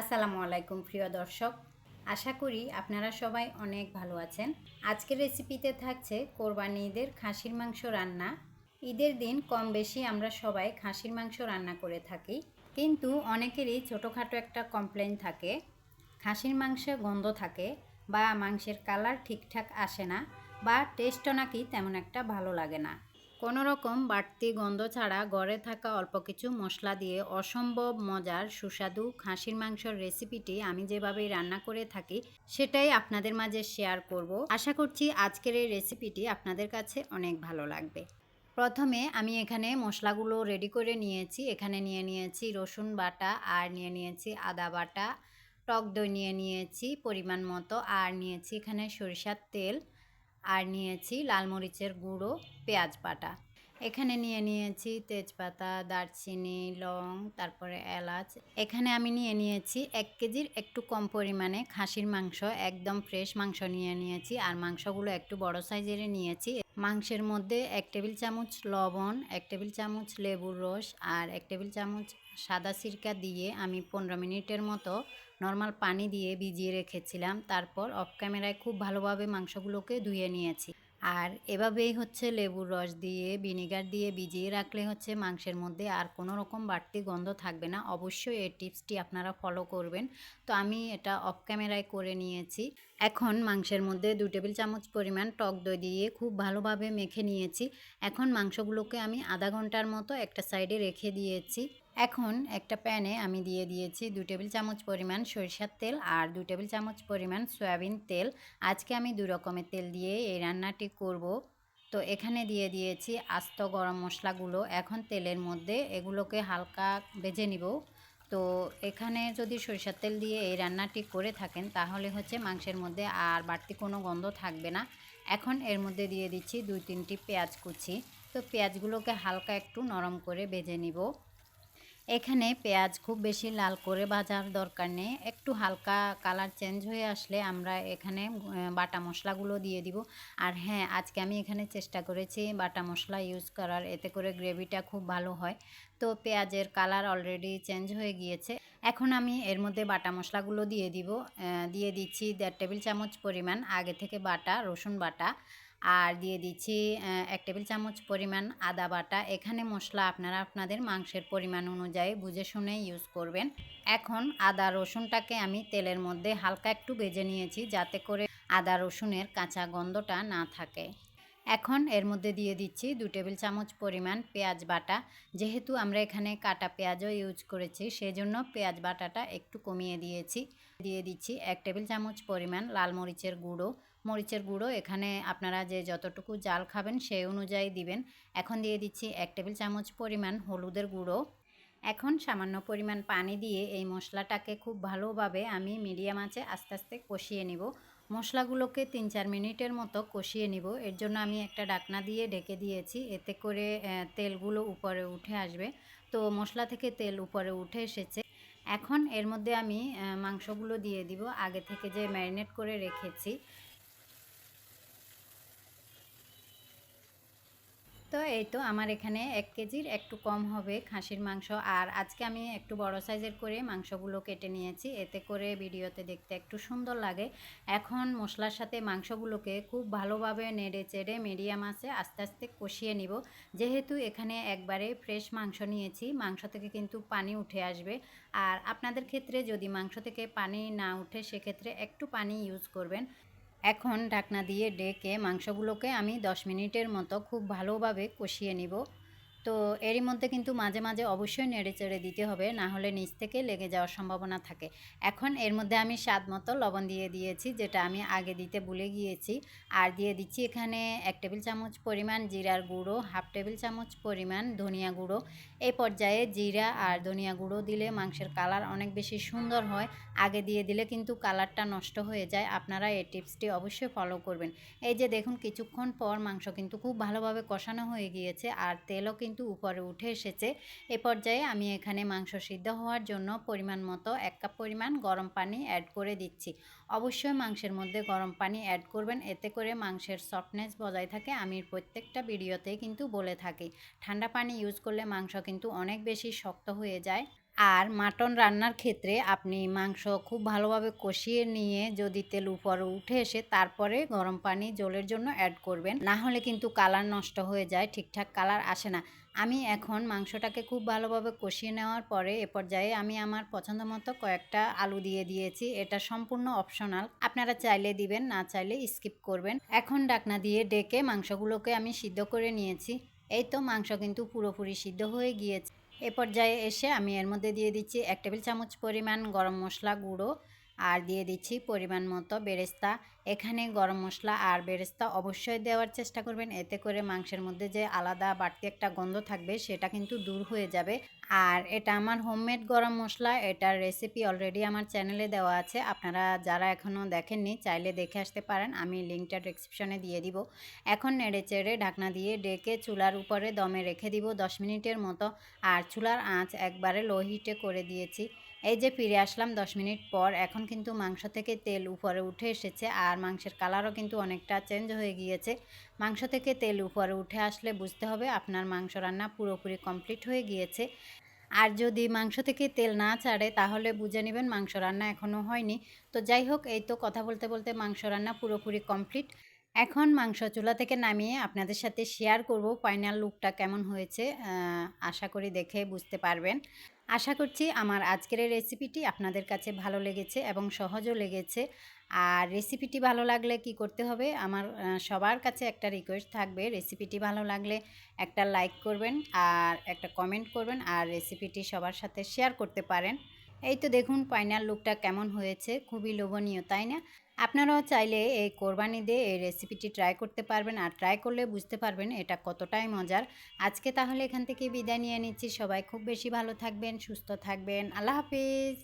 আসসালামু আলাইকুম, প্রিয় দর্শক। আশা করি আপনারা সবাই অনেক ভালো আছেন। আজকের রেসিপিতে থাকছে কোরবানি ঈদের খাসির মাংস রান্না। ঈদের দিন কম বেশি আমরা সবাই খাসির মাংস রান্না করে থাকি। কিন্তু অনেকেরই ছোটোখাটো একটা কমপ্লেন থাকে। খাসির মাংসে গন্ধ থাকে বা মাংসের কালার ঠিকঠাক আসে না বা টেস্টও নাকি তেমন একটা ভালো লাগে না। কোনো রকম বাড়তি গন্ধ ছাড়া ঘরে থাকা অল্প কিছু মশলা দিয়ে অসম্ভব মজার, সুস্বাদু খাসির মাংসর রেসিপিটি আমি যেভাবেই রান্না করে থাকি, সেটাই আপনাদের মাঝে শেয়ার করব। আশা করছি আজকের এই রেসিপিটি আপনাদের কাছে অনেক ভালো লাগবে। প্রথমে আমি এখানে মশলাগুলো রেডি করে নিয়েছি। এখানে নিয়ে নিয়েছি রসুন বাটা, আর নিয়ে নিয়েছি আদা বাটা, টক দই নিয়ে নিয়েছি পরিমাণ মতো, আর নিয়েছি এখানে সরিষার তেল। আর নিয়েছি লাল মরিচের গুঁড়ো, পেঁয়াজ বাটা। এখানে নিয়ে নিয়েছি তেজপাতা, দারচিনি, লং, তারপরে এলাচ। এখানে আমি নিয়ে নিয়েছি এক কেজির একটু কম পরিমাণে খাসির মাংস, একদম ফ্রেশ মাংস নিয়ে নিয়েছি। আর মাংসগুলো একটু বড় সাইজের নিয়েছি। মাংসের মধ্যে এক টেবিল চামচ লবণ, এক টেবিল চামচ লেবুর রস আর এক টেবিল চামচ সাদা সিরকা দিয়ে আমি পনেরো মিনিটের মতো নর্মাল পানি দিয়ে ভিজিয়ে রেখেছিলাম। তারপর অফ ক্যামেরায় খুব ভালোভাবে মাংসগুলোকে ধুয়ে নিয়েছি। আর এভাবেই হচ্ছে লেবুর রস দিয়ে, ভিনেগার দিয়ে ভিজিয়ে রাখলে হচ্ছে মাংসের মধ্যে আর কোনো রকম বাড়তি গন্ধ থাকবে না। অবশ্যই এই টিপসটি আপনারা ফলো করবেন। তো আমি এটা অফ ক্যামেরায় করে নিয়েছি। এখন মাংসের মধ্যে দু টেবিল চামচ পরিমাণ টক দই দিয়ে খুব ভালোভাবে মেখে নিয়েছি। এখন মাংসগুলোকে আমি আধা ঘণ্টার মতো একটা সাইডে রেখে দিয়েছি। এখন একটা প্যানে আমি দিয়ে দিয়েছি দু টেবিল চামচ পরিমাণ সরিষার তেল আর দু টেবিল চামচ পরিমাণ সয়াবিন তেল। আজকে আমি দু রকমের তেল দিয়ে এই রান্নাটি করব। তো এখানে দিয়ে দিয়েছি আস্ত গরম মশলাগুলো। এখন তেলের মধ্যে এগুলোকে হালকা ভেজে নিব। তো এখানে যদি সরিষার তেল দিয়ে এই রান্নাটি করে থাকেন, তাহলে হচ্ছে মাংসের মধ্যে আর বাড়তি কোনো গন্ধ থাকবে না। এখন এর মধ্যে দিয়ে দিচ্ছি দুই তিনটি পেঁয়াজ কুচি। তো পেঁয়াজগুলোকে হালকা একটু নরম করে ভেজে নিব। এখানে পেঁয়াজ খুব বেশি লাল করে ভাজার দরকার নেই। একটু হালকা কালার চেঞ্জ হয়ে আসলে আমরা এখানে বাটা মশলাগুলো দিয়ে দিব। আর হ্যাঁ আজকে আমি এখানে চেষ্টা করেছি বাটা মশলা ইউজ করার, এতে করে গ্রেভিটা খুব ভালো হয়। তো পেঁয়াজের কালার অলরেডি চেঞ্জ হয়ে গিয়েছে। এখন আমি এর মধ্যে বাটা মশলাগুলো দিয়ে দিব। দিয়ে দিচ্ছি দেড় টেবিল চামচ পরিমাণ আগে থেকে বাটা, রসুন বাটা। আর দিয়ে দিচ্ছি এক টেবিল চামচ পরিমাণ আদা বাটা। এখানে মশলা আপনারা আপনাদের মাংসের পরিমাণ অনুযায়ী বুঝে শুনে ইউজ করবেন। এখন আদা রসুনটাকে আমি তেলের মধ্যে হালকা একটু ভেজে নিয়েছি যাতে করে আদা রসুনের কাঁচা গন্ধটা না থাকে। এখন এর মধ্যে দিয়ে দিচ্ছি দু টেবিল চামচ পরিমাণ পেঁয়াজ বাটা। যেহেতু আমরা এখানে কাটা পেঁয়াজও ইউজ করেছি, সেজন্য পেঁয়াজ বাটাটা একটু কমিয়ে দিয়েছি। দিয়ে দিচ্ছি এক টেবিল চামচ পরিমাণ লাল মরিচের গুঁড়ো। মরিচের গুঁড়ো এখানে আপনারা যে যতটুকু জাল খাবেন সেই অনুযায়ী দিবেন। এখন দিয়ে দিচ্ছি এক টেবিল চামচ পরিমাণ হলুদের গুঁড়ো। এখন সামান্য পরিমাণ পানি দিয়ে এই মশলাটাকে খুব ভালোভাবে আমি মিডিয়াম আঁচে আস্তে আস্তে কষিয়ে নিব। মশলাগুলোকে তিন চার মিনিটের মতো কষিয়ে নিব। এর জন্য আমি একটা ডাকনা দিয়ে ঢেকে দিয়েছি। এতে করে তেলগুলো উপরে উঠে আসবে। তো মশলা থেকে তেল উপরে উঠে এসেছে। এখন এর মধ্যে আমি মাংসগুলো দিয়ে দিব। আগে থেকে যে ম্যারিনেট করে রেখেছি তো এই তো আমার এখানে এক কেজির একটু কম হবে খাসির মাংস। আর আজকে আমি একটু বড় সাইজের করে মাংসগুলো কেটে নিয়েছি। এতে করে ভিডিওতে দেখতে একটু সুন্দর লাগে। এখন মশলার সাথে মাংসগুলোকে খুব ভালোভাবে নেড়ে চেড়ে মিডিয়াম আছে আস্তে আস্তে কষিয়ে নিব। যেহেতু এখানে একবারে ফ্রেশ মাংস নিয়েছি, মাংস থেকে কিন্তু পানি উঠে আসবে। আর আপনাদের ক্ষেত্রে যদি মাংস থেকে পানি না উঠে, সেক্ষেত্রে একটু পানি ইউজ করবেন। এখন ঢাকনা দিয়ে ডেকে মাংসগুলোকে আমি 10 মিনিটের মতো খুব ভালোভাবে কষিয়ে নিব। তো এরই মধ্যে কিন্তু মাঝে মাঝে অবশ্যই নেড়ে চেড়ে দিতে হবে, না হলে নিচ থেকে লেগে যাওয়ার সম্ভাবনা থাকে। এখন এর মধ্যে আমি স্বাদ মতো লবণ দিয়ে দিয়েছি, যেটা আমি আগে দিতে ভুলে গিয়েছি। আর দিয়ে দিচ্ছি এখানে এক টেবিল চামচ পরিমাণ জিরার গুঁড়ো, হাফ টেবিল চামচ পরিমাণ ধনিয়া গুঁড়ো। এই পর্যায়ে জিরা আর ধনিয়া গুঁড়ো দিলে মাংসের কালার অনেক বেশি সুন্দর হয়। আগে দিয়ে দিলে কিন্তু কালারটা নষ্ট হয়ে যায়। আপনারা এই টিপসটি অবশ্যই ফলো করবেন। এই যে দেখুন, কিছুক্ষণ পর মাংস কিন্তু খুব ভালোভাবে কষানো হয়ে গিয়েছে, আর তেলও কিন্তু কিন্তু উপরে উঠে এসেছে। এ পর্যায়ে আমি এখানে মাংস সিদ্ধ হওয়ার জন্য পরিমাণ মতো এক কাপ পরিমাণ গরম পানি অ্যাড করে দিচ্ছি। অবশ্যই মাংসের মধ্যে গরম পানি অ্যাড করবেন, এতে করে মাংসের সফটনেস বজায় থাকে। আমি প্রত্যেকটা ভিডিওতে কিন্তু বলে থাকি, ঠান্ডা পানি ইউজ করলে মাংস কিন্তু অনেক বেশি শক্ত হয়ে যায়। আর মাটন রান্নার ক্ষেত্রে আপনি মাংস খুব ভালোভাবে কষিয়ে নিয়ে যদি তেল উপরে উঠে এসে তারপরে গরম পানি জলের জন্য অ্যাড করবেন, না হলে কিন্তু কালার নষ্ট হয়ে যায়, ঠিকঠাক কালার আসে না। আমি এখন মাংসটাকে খুব ভালোভাবে কষিয়ে নেওয়ার পরে এ পর্যায়ে আমি আমার পছন্দ মতো কয়েকটা আলু দিয়ে দিয়েছি। এটা সম্পূর্ণ অপশনাল আপনারা চাইলে দিবেন, না চাইলে স্কিপ করবেন। এখন ডাকনা দিয়ে ডেকে মাংসগুলোকে আমি সিদ্ধ করে নিয়েছি। এই তো মাংস কিন্তু পুরোপুরি সিদ্ধ হয়ে গিয়েছে। এ পর্যায়ে এসে আমি এর মধ্যে দিয়ে দিচ্ছি এক টেবিল চামচ পরিমাণ গরম মশলা গুঁড়ো। আর দিয়ে দিচ্ছি পরিমাণ মতো বেরেস্তা। এখানে গরম মশলা আর বেরেস্তা অবশ্যই দেওয়ার চেষ্টা করবেন। এতে করে মাংসের মধ্যে যে আলাদা বাড়তি একটা গন্ধ থাকবে, সেটা কিন্তু দূর হয়ে যাবে। আর এটা আমার হোমমেড গরম মশলা, এটার রেসিপি অলরেডি আমার চ্যানেলে দেওয়া আছে। আপনারা যারা এখনও দেখেননি, চাইলে দেখে আসতে পারেন। আমি লিঙ্কটা ডিসক্রিপশনে দিয়ে দিব। এখন নেড়ে চেড়ে ঢাকনা দিয়ে ডেকে চুলার উপরে দমে রেখে দিব দশ মিনিটের মতো। আর চুলার আঁচ একবারে লো হিটে করে দিয়েছি। এই যে ফিরে আসলাম দশ মিনিট পর, এখন কিন্তু মাংস থেকে তেল উপরে উঠে এসেছে আর মাংসের কালারও কিন্তু অনেকটা চেঞ্জ হয়ে গিয়েছে। মাংস থেকে তেল উপরে উঠে আসলে বুঝতে হবে আপনার মাংস রান্না পুরোপুরি কমপ্লিট হয়ে গিয়েছে। আর যদি মাংস থেকে তেল না ছাড়ে, তাহলে বুঝে নেবেন মাংস রান্না এখনও হয়নি। তো যাই হোক, এই তো কথা বলতে বলতে মাংস রান্না পুরোপুরি কমপ্লিট। এখন মাংস চুলা থেকে নামিয়ে আপনাদের সাথে শেয়ার করব ফাইনাল লুকটা কেমন হয়েছে আশা করি দেখে বুঝতে পারবেন। আশা করছি আমার আজকের এই রেসিপিটি আপনাদের কাছে ভালো লেগেছে এবং সহজও লেগেছে। আর রেসিপিটি ভালো লাগলে কি করতে হবে? আমার সবার কাছে একটা রিকোয়েস্ট থাকবে। রেসিপিটি ভালো লাগলে একটা লাইক করবেন আর একটা কমেন্ট করবেন আর রেসিপিটি সবার সাথে শেয়ার করতে পারেন। এই তো দেখুন ফাইনাল লুকটা কেমন হয়েছে, খুবই লোভনীয়, তাই না? আপনারাও চাইলে এই কোরবানি দিয়ে এই রেসিপিটি ট্রাই করতে পারবেন আর ট্রাই করলে বুঝতে পারবেন এটা কতটাই মজার। আজকে তাহলে এখান থেকে বিদায় নিয়ে নিচ্ছি। সবাই খুব বেশি ভালো থাকবেন, সুস্থ থাকবেন। আল্লাহ হাফিজ।